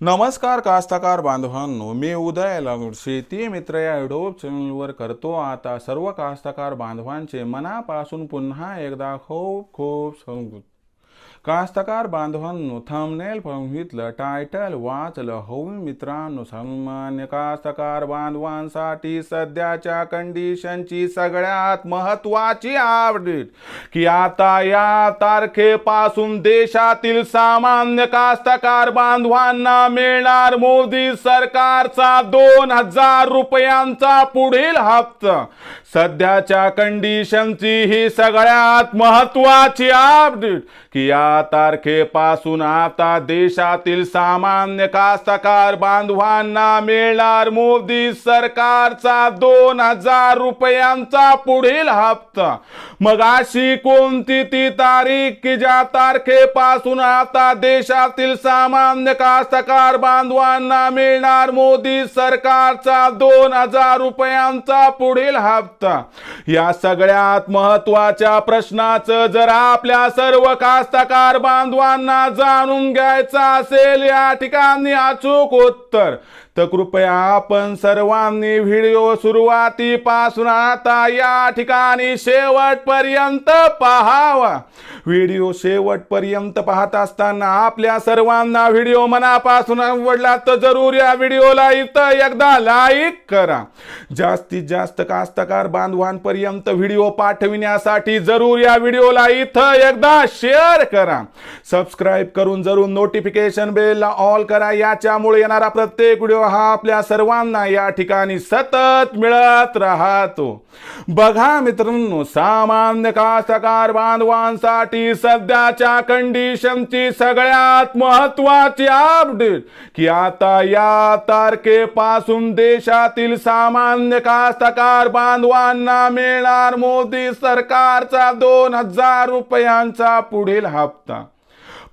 नमस्कार कास्तकार बांधवांनो. मी उदय लागूड शेती मित्र या युट्यूब चॅनलवर करतो आता सर्व कास्तकार बांधवांचे मनापासून पुन्हा एकदा खूप खूप स्वागत. कास्तकार बांधवांनो थंबनेल बघितलं टायटल वाचलं हो मित्रांनो सामान्य कास्तकार बांधवांसाठी सध्याच्या कंडिशनची सगळ्यात महत्वाची अपडेट की आता या तारखेपासून देशातील सामान्य कास्तकार बांधवांना मिळणार मोदी सरकारचा दोन हजार रुपयांचा पुढील हप्ता. सध्याच्या कंडिशनची ही सगळ्यात महत्वाची अपडेट की या तारखेपासून आता देशातील सामान्य कास्तकार बांधवांना मिळणार मोदी सरकारचा दोन हजार रुपयांचा पुढील हप्ता. मग अशी कोणती ती तारीख की ज्या तारखेपासून आता देशातील सामान्य कास्तकार बांधवांना मिळणार मोदी सरकारचा दोन हजार रुपयांचा पुढील हप्ता? या सगळ्यात महत्त्वाच्या प्रश्नाचं जर आपल्या सर्व कास्तकार बांधवांना जाणून घ्यायचं असेल या ठिकाणी अचूक उत्तर. तर कृपया आपण सर्वांनी व्हिडिओ सुरुवातीपासून आता या ठिकाणी शेवटपर्यंत पाहावा. व्हिडिओ शेवटपर्यंत पाहत असताना आपल्या सर्वांना व्हिडिओ मनापासून आवडला तर जरूर या व्हिडिओला इथं एकदा लाईक करा. जास्तीत जास्त कास्तकार बांधवांपर्यंत व्हिडिओ पाठविण्यासाठी जरूर या व्हिडिओला इथं एकदा शेअर करा. सबस्क्राईब करून जरूर नोटिफिकेशन बेलला ऑल करा. याच्यामुळे येणारा प्रत्येक व्हिडिओ हा आपल्या सर्वांना या ठिकाणी सतत मिळत राहतो. बघा मित्रांनो सामान्य कास्तकार बांधवांसाठी सध्याच्या कंडिशनची सगळ्यात महत्वाची अपडेट की आता या तारखेपासून देशातील सामान्य कास्तकार बांधवांना मिळणार मोदी सरकारचा दोन हजार रुपयांचा पुढील हप्ता.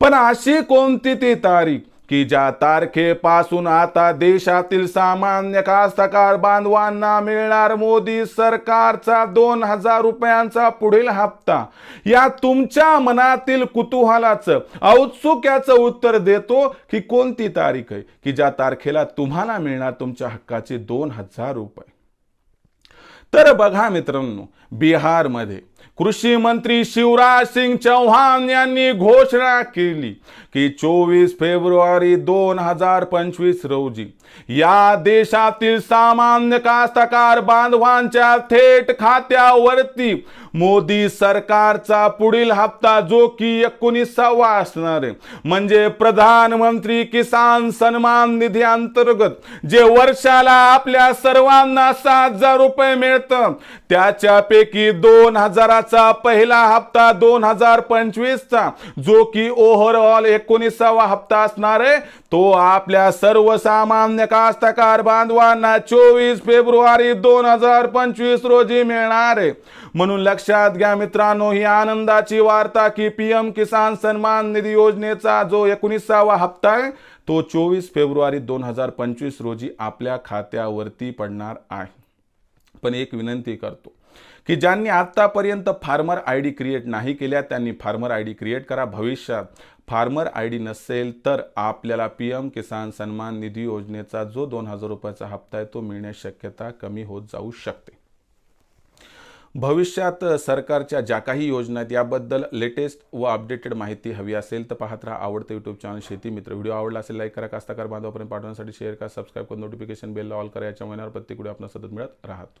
पण अशी कोणती ती तारीख? की ज्या तारखेपासून आता देशातील सामान्य कास्तकार बांधवांना मिळणार मोदी सरकारचा दोन हजार रुपयांचा पुढील हप्ता या तुमच्या मनातील कुतूहलाचं औत्सुक्याचं उत्तर देतो की कोणती तारीख आहे? की ज्या तारखेला तुम्हाला मिळणार तुमच्या हक्काचे दोन हजार रुपये. तर बघा मित्रांनो बिहारमध्ये कृषी मंत्री शिवराज सिंग चौहान यांनी घोषणा केली की चोवीस फेब्रुवारी दोन हजार पंचवीस रोजी या देशातील सामान्य कास्तकार बांधवांच्या थेट खात्यावरती मोदी सरकारचा पुढील हप्ता जो की एकोणीसावा असणार आहे. म्हणजे प्रधानमंत्री किसान सन्मान निधी अंतर्गत जे वर्षाला आपल्या सर्वांना सात हजार रुपये मिळतं त्याच्यापैकी दोन हजाराचा पहिला हप्ता दोन हजार पंचवीसचा. जो की ओव्हरऑल एकोणीसावा हप्ता असणार आहे तो आपल्या सर्वसामान्य कास्तकार बांधवांना चोवीस फेब्रुवारी दोन हजार पंचवीस रोजी मिळणार आहे. म्हणून लक्षात घ्या मित्रांनो ही आनंदाची वार्ता की पीएम किसान सन्मान निधी योजनेचा जो एकोणीसावा हप्ता आहे तो चोवीस फेब्रुवारी दोन हजार पंचवीस रोजी आपल्या खात्यावरती पडणार आहे. पण एक विनंती करतो की ज्यांनी आत्तापर्यंत फार्मर आय डी क्रिएट नाही केल्या त्यांनी फार्मर आय डी क्रिएट करा. भविष्यात फार्मर आय डी नसेल तर आपल्याला पी एम किसान सन्मान निधी योजनेचा जो दोन हजार रुपयाचा हप्ता आहे तो मिळण्याची शक्यता कमी होत जाऊ शकते. भविष्यात सरकारच्या ज्या काही योजना आहेत याबद्दल लेटेस्ट व अपडेटेड माहिती हवी असेल तर पाहत राहा आवडतं यूट्यूब चॅनल शेती मित्र. व्हिडिओ आवडला असेल लाईक करा. कास्ताकार बांधवापर्यंत पाठवण्यासाठी शेअर करा. सबस्क्राईब करून नोटिफिकेशन बेलला ऑल करा. याच्या महिन्यावर प्रत्येक व्हिडिओ आपल्याला सतत मिळत राहतो.